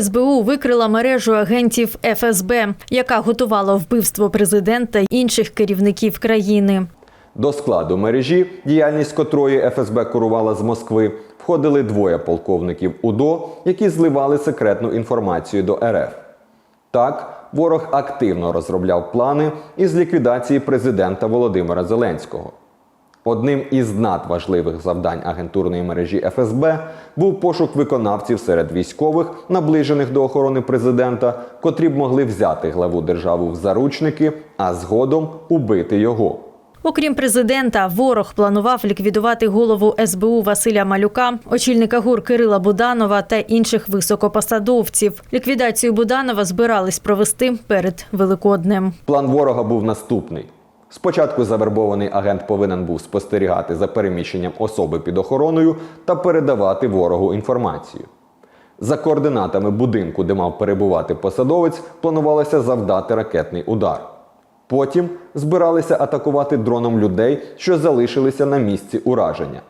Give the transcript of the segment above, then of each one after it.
СБУ викрила мережу агентів ФСБ, яка готувала вбивство президента й інших керівників країни. До складу мережі, діяльність котрої ФСБ керувала з Москви, входили двоє полковників УДО, які зливали секретну інформацію до РФ. Так, ворог активно розробляв плани із ліквідації президента Володимира Зеленського. Одним із надважливих завдань агентурної мережі ФСБ був пошук виконавців серед військових, наближених до охорони президента, котрі б могли взяти главу держави в заручники, а згодом убити його. Окрім президента, ворог планував ліквідувати голову СБУ Василя Малюка, очільника ГУР Кирила Буданова та інших високопосадовців. Ліквідацію Буданова збирались провести перед Великоднем. План ворога був наступний. Спочатку завербований агент повинен був спостерігати за переміщенням особи під охороною та передавати ворогу інформацію. За координатами будинку, де мав перебувати посадовець, планувалося завдати ракетний удар. Потім збиралися атакувати дроном людей, що залишилися на місці ураження.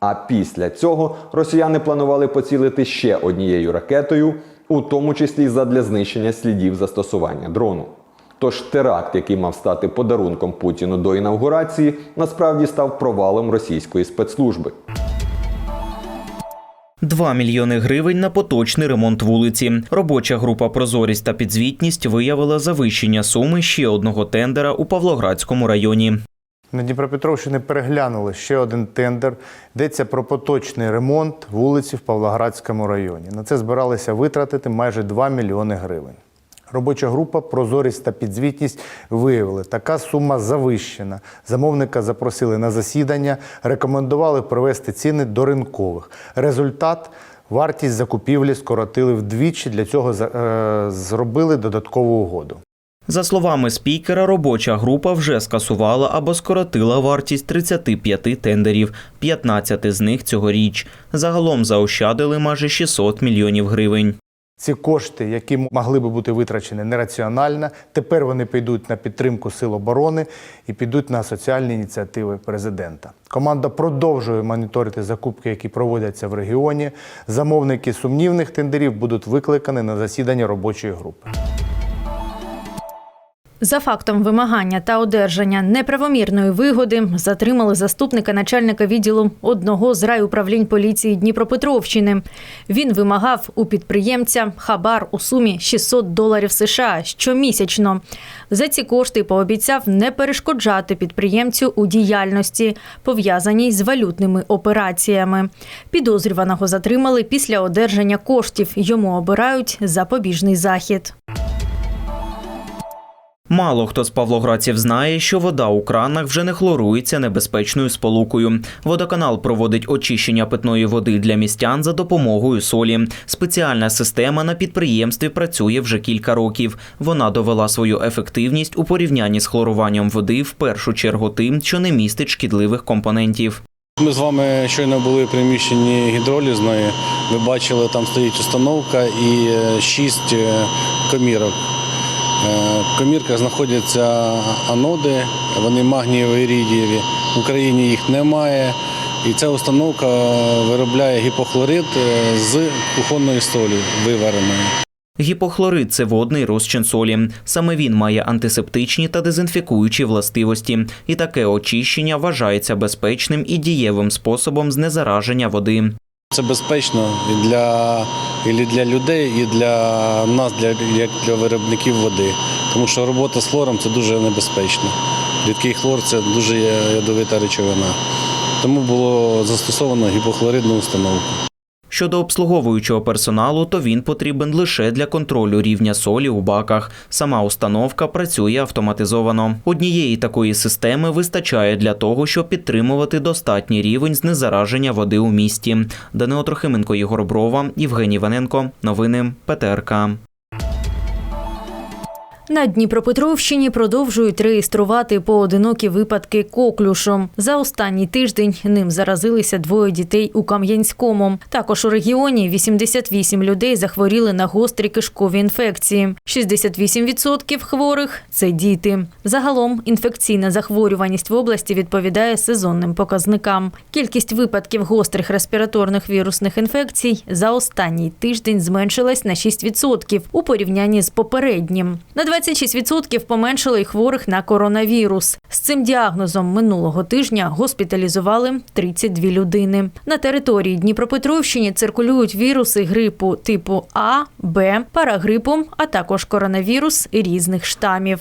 А після цього росіяни планували поцілити ще однією ракетою, у тому числі задля знищення слідів застосування дрону. Тож теракт, який мав стати подарунком Путіну до інавгурації, насправді став провалом російської спецслужби. 2 мільйони гривень на поточний ремонт вулиці. Робоча група Прозорість та підзвітність виявила завищення суми ще одного тендера у Павлоградському районі. На Дніпропетровщині переглянули ще один тендер. Йдеться про поточний ремонт вулиці в Павлоградському районі. На це збиралися витратити майже 2 мільйони гривень. Робоча група Прозорість та підзвітність виявили, така сума завищена. Замовника запросили на засідання, рекомендували провести ціни до ринкових. Результат вартість закупівлі скоротили вдвічі. Для цього е, зробили додаткову угоду. За словами спікера, робоча група вже скасувала або скоротила вартість 35 тендерів, 15 з них цьогоріч. Загалом заощадили майже 600 мільйонів гривень. Ці кошти, які могли би бути витрачені нераціонально, тепер вони підуть на підтримку сил оборони і підуть на соціальні ініціативи президента. Команда продовжує моніторити закупки, які проводяться в регіоні. Замовники сумнівних тендерів будуть викликані на засідання робочої групи. За фактом вимагання та одержання неправомірної вигоди затримали заступника начальника відділу одного з райуправлінь поліції Дніпропетровщини. Він вимагав у підприємця хабар у сумі 600 доларів США щомісячно. За ці кошти пообіцяв не перешкоджати підприємцю у діяльності, пов'язаній з валютними операціями. Підозрюваного затримали після одержання коштів. Йому обирають запобіжний захід. Мало хто з павлоградців знає, що вода у кранах вже не хлорується небезпечною сполукою. Водоканал проводить очищення питної води для містян за допомогою солі. Спеціальна система на підприємстві працює вже кілька років. Вона довела свою ефективність у порівнянні з хлоруванням води в першу чергу тим, що не містить шкідливих компонентів. Ми з вами щойно були в приміщенні гідролізної. Ви бачили, там стоїть установка і е, шість е, комірок. Е, В комірках знаходяться аноди, вони магнієві рідієві. В Україні їх немає. І ця установка виробляє гіпохлорид е, з кухонної солі вивареної. Гіпохлорид це водний розчин солі. Саме він має антисептичні та дезінфікуючі властивості, і таке очищення вважається безпечним і дієвим способом знезараження води. Це безпечно і для, і для людей, і для нас, для, як для виробників води. Тому що робота з хлором це дуже небезпечно. Рідкий хлор це дуже ядовита речовина. Тому було застосовано гіпохлоридну установку. Щодо обслуговуючого персоналу, то він потрібен лише для контролю рівня солі у баках. Сама установка працює автоматизовано. Однієї такої системи вистачає для того, щоб підтримувати достатній рівень знезараження води у місті. Данило Трохименко, Єгор Брова, Євгеній Ваненко. Новини ПТРК. На Дніпропетровщині продовжують реєструвати поодинокі випадки коклюшу. За останній тиждень ним заразилися двоє дітей у Кам'янському. Також у регіоні 88 людей захворіли на гострі кишкові інфекції. 68% хворих це діти. Загалом інфекційна захворюваність в області відповідає сезонним показникам. Кількість випадків гострих респіраторних вірусних інфекцій за останній тиждень зменшилась на 6% у порівнянні з попереднім. На 26% поменшили хворих на коронавірус. З цим діагнозом минулого тижня госпіталізували 32 людини. На території Дніпропетровщини циркулюють віруси грипу типу А, Б, парагрипу, а також коронавірус різних штамів.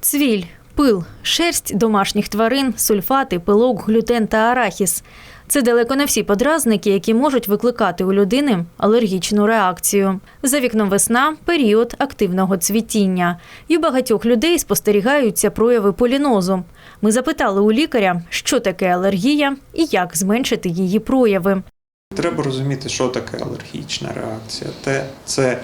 Цвіль, пил, шерсть домашніх тварин, сульфати, пилок, глютен та арахіс. Це далеко не всі подразники, які можуть викликати у людини алергічну реакцію. За вікном весна період активного цвітіння. І у багатьох людей спостерігаються прояви полінозу. Ми запитали у лікаря, що таке алергія і як зменшити її прояви. Треба розуміти, що таке алергічна реакція. Це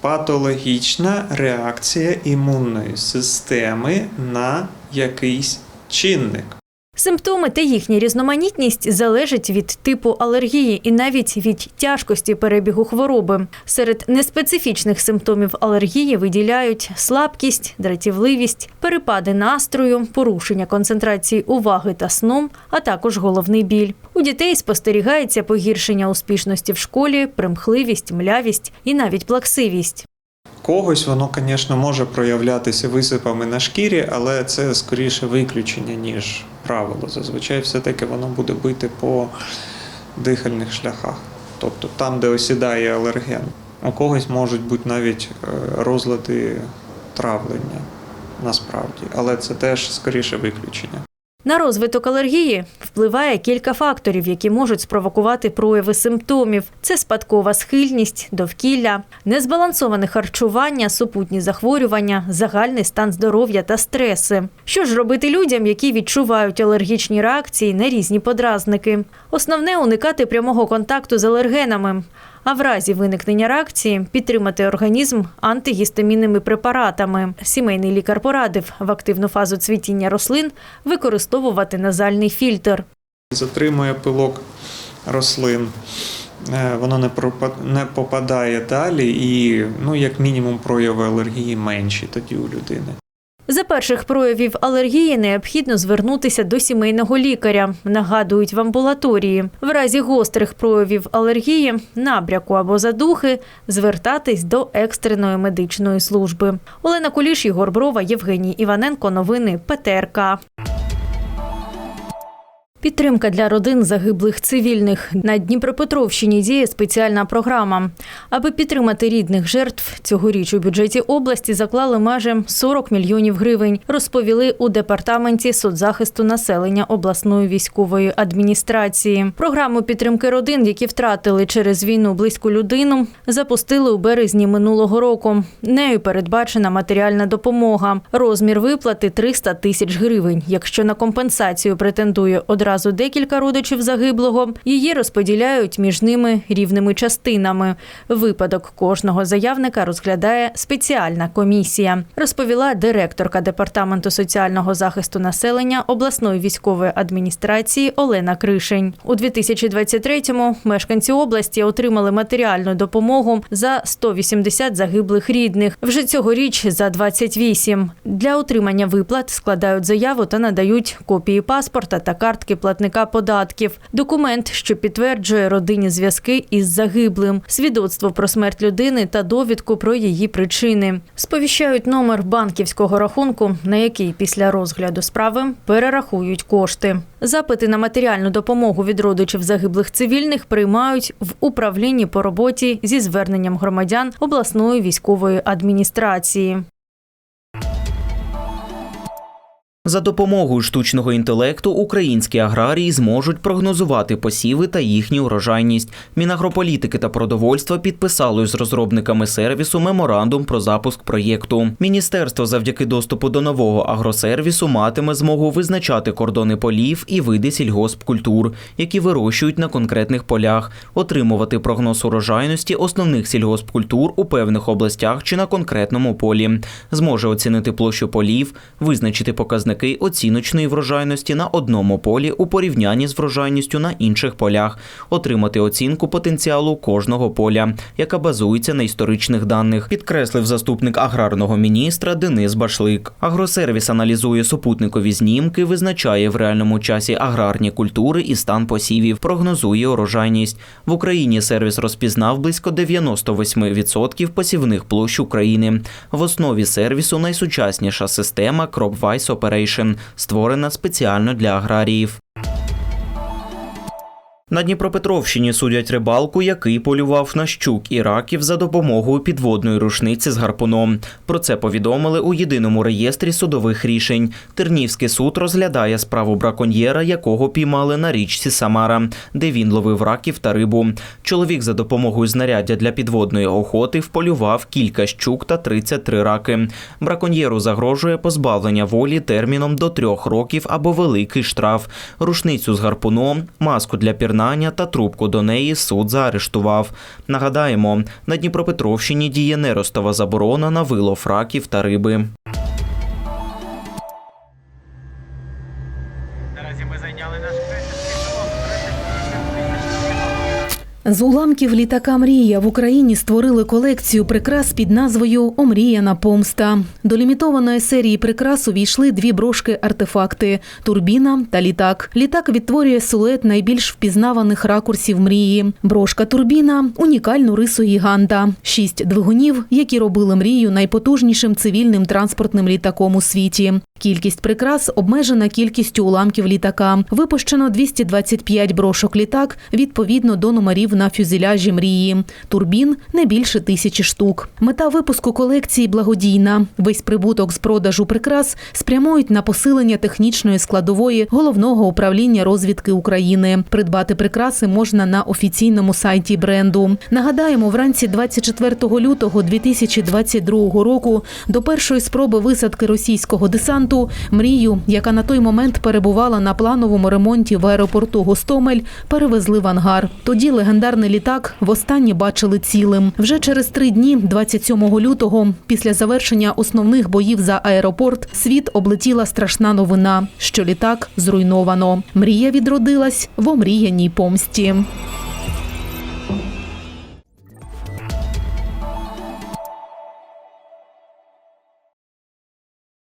патологічна реакція імунної системи на якийсь чинник. Симптоми та їхня різноманітність залежать від типу алергії і навіть від тяжкості перебігу хвороби. Серед неспецифічних симптомів алергії виділяють слабкість, дратівливість, перепади настрою, порушення концентрації уваги та сном, а також головний біль. У дітей спостерігається погіршення успішності в школі, примхливість, млявість і навіть плаксивість. Когось воно, звісно, може проявлятися висипами на шкірі, але це скоріше виключення, ніж правило. Зазвичай все-таки воно буде бити по дихальних шляхах, тобто там, де осідає алерген. У когось можуть бути навіть е, розлади травлення насправді, але це теж скоріше виключення. На розвиток алергії впливає кілька факторів, які можуть спровокувати прояви симптомів: це спадкова схильність, довкілля, незбалансоване харчування, супутні захворювання, загальний стан здоров'я та стреси. Що ж робити людям, які відчувають алергічні реакції на різні подразники? Основне уникати прямого контакту з алергенами. А в разі виникнення реакції підтримати організм антигістамінними препаратами. Сімейний лікар порадив в активну фазу цвітіння рослин використовувати назальний фільтр. затримує пилок рослин. Е, Воно не попадає далі, і ну, як мінімум прояви алергії менші тоді у людини. За перших проявів алергії необхідно звернутися до сімейного лікаря, нагадують в амбулаторії. В разі гострих проявів алергії, набряку або задухи звертатись до екстреної медичної служби. Олена Куліш, Єгор Брова, Євгеній Іваненко. Новини ПТРК. Підтримка для родин загиблих цивільних на Дніпропетровщині діє спеціальна програма. Аби підтримати рідних жертв, цьогоріч у бюджеті області заклали майже 40 мільйонів гривень. Розповіли у департаменті соцзахисту населення обласної військової адміністрації. Програму підтримки родин, які втратили через війну близьку людину, запустили у березні минулого року. Нею передбачена матеріальна допомога. Розмір виплати 300 тисяч гривень. Якщо на компенсацію претендує одразу декілька родичів загиблого, її розподіляють між ними рівними частинами. Випадок кожного заявника розглядає спеціальна комісія, розповіла директорка департаменту соціального захисту населення обласної військової адміністрації Олена Кришень. У 2023-му мешканці області отримали матеріальну допомогу за 180 загиблих рідних. Вже цьогоріч за 28. Для отримання виплат складають заяву та надають копії паспорта та картки платника податків, документ, що підтверджує родинні зв'язки із загиблим, свідоцтво про смерть людини та довідку про її причини. Сповіщають номер банківського рахунку, на який після розгляду справи перерахують кошти. Запити на матеріальну допомогу від родичів загиблих цивільних приймають в управлінні по роботі зі зверненням громадян обласної військової адміністрації. За допомогою штучного інтелекту українські аграрії зможуть прогнозувати посіви та їхню урожайність. Мінагрополітики та продовольства підписали з розробниками сервісу меморандум про запуск проєкту. Міністерство завдяки доступу до нового агросервісу матиме змогу визначати кордони полів і види сільгоспкультур, які вирощують на конкретних полях, отримувати прогноз урожайності основних сільгоспкультур у певних областях чи на конкретному полі, зможе оцінити площу полів, визначити показники оціночної врожайності на одному полі у порівнянні з врожайністю на інших полях, отримати оцінку потенціалу кожного поля, яка базується на історичних даних, підкреслив заступник аграрного міністра Денис Башлик. Агросервіс аналізує супутникові знімки, визначає в реальному часі аграрні культури і стан посівів, прогнозує урожайність. В Україні сервіс розпізнав близько 98% посівних площ України. В основі сервісу найсучасніша система CropWise Operation, створена спеціально для аграріїв. На Дніпропетровщині судять рибалку, який полював на щук і раків за допомогою підводної рушниці з гарпуном. Про це повідомили у єдиному реєстрі судових рішень. Тернівський суд розглядає справу браконьєра, якого піймали на річці Самара, де він ловив раків та рибу. Чоловік за допомогою знаряддя для підводної охоти вполював кілька щук та 33 раки. Браконьєру загрожує позбавлення волі терміном до трьох років або великий штраф. Рушницю з гарпуном, маску для пірнання та трубку до неї суд заарештував. Нагадаємо, на Дніпропетровщині діє неростова заборона на вилов раків та риби. З уламків літака Мрія в Україні створили колекцію прикрас під назвою Омріяна помста. До лімітованої серії прикрас увійшли дві брошки-артефакти турбіна та літак. Літак відтворює силует найбільш впізнаваних ракурсів мрії. Брошка турбіна унікальну рису гіганта, шість двигунів, які робили мрію найпотужнішим цивільним транспортним літаком у світі. Кількість прикрас обмежена кількістю уламків літака. Випущено 225 брошок літак відповідно до номерів на фюзеляжі мрії. Турбін не більше тисячі штук. Мета випуску колекції благодійна. Весь прибуток з продажу прикрас спрямують на посилення технічної складової головного управління розвідки України. Придбати прикраси можна на офіційному сайті бренду. Нагадаємо, вранці 24 лютого 2022 року до першої спроби висадки російського десанту мрію, яка на той момент перебувала на плановому ремонті в аеропорту Гостомель, перевезли в ангар. Тоді легендарний літак востаннє бачили цілим. Вже через три дні, 27 лютого, після завершення основних боїв за аеропорт, світ облетіла страшна новина, що літак зруйновано. Мрія відродилась в омріяній помсті.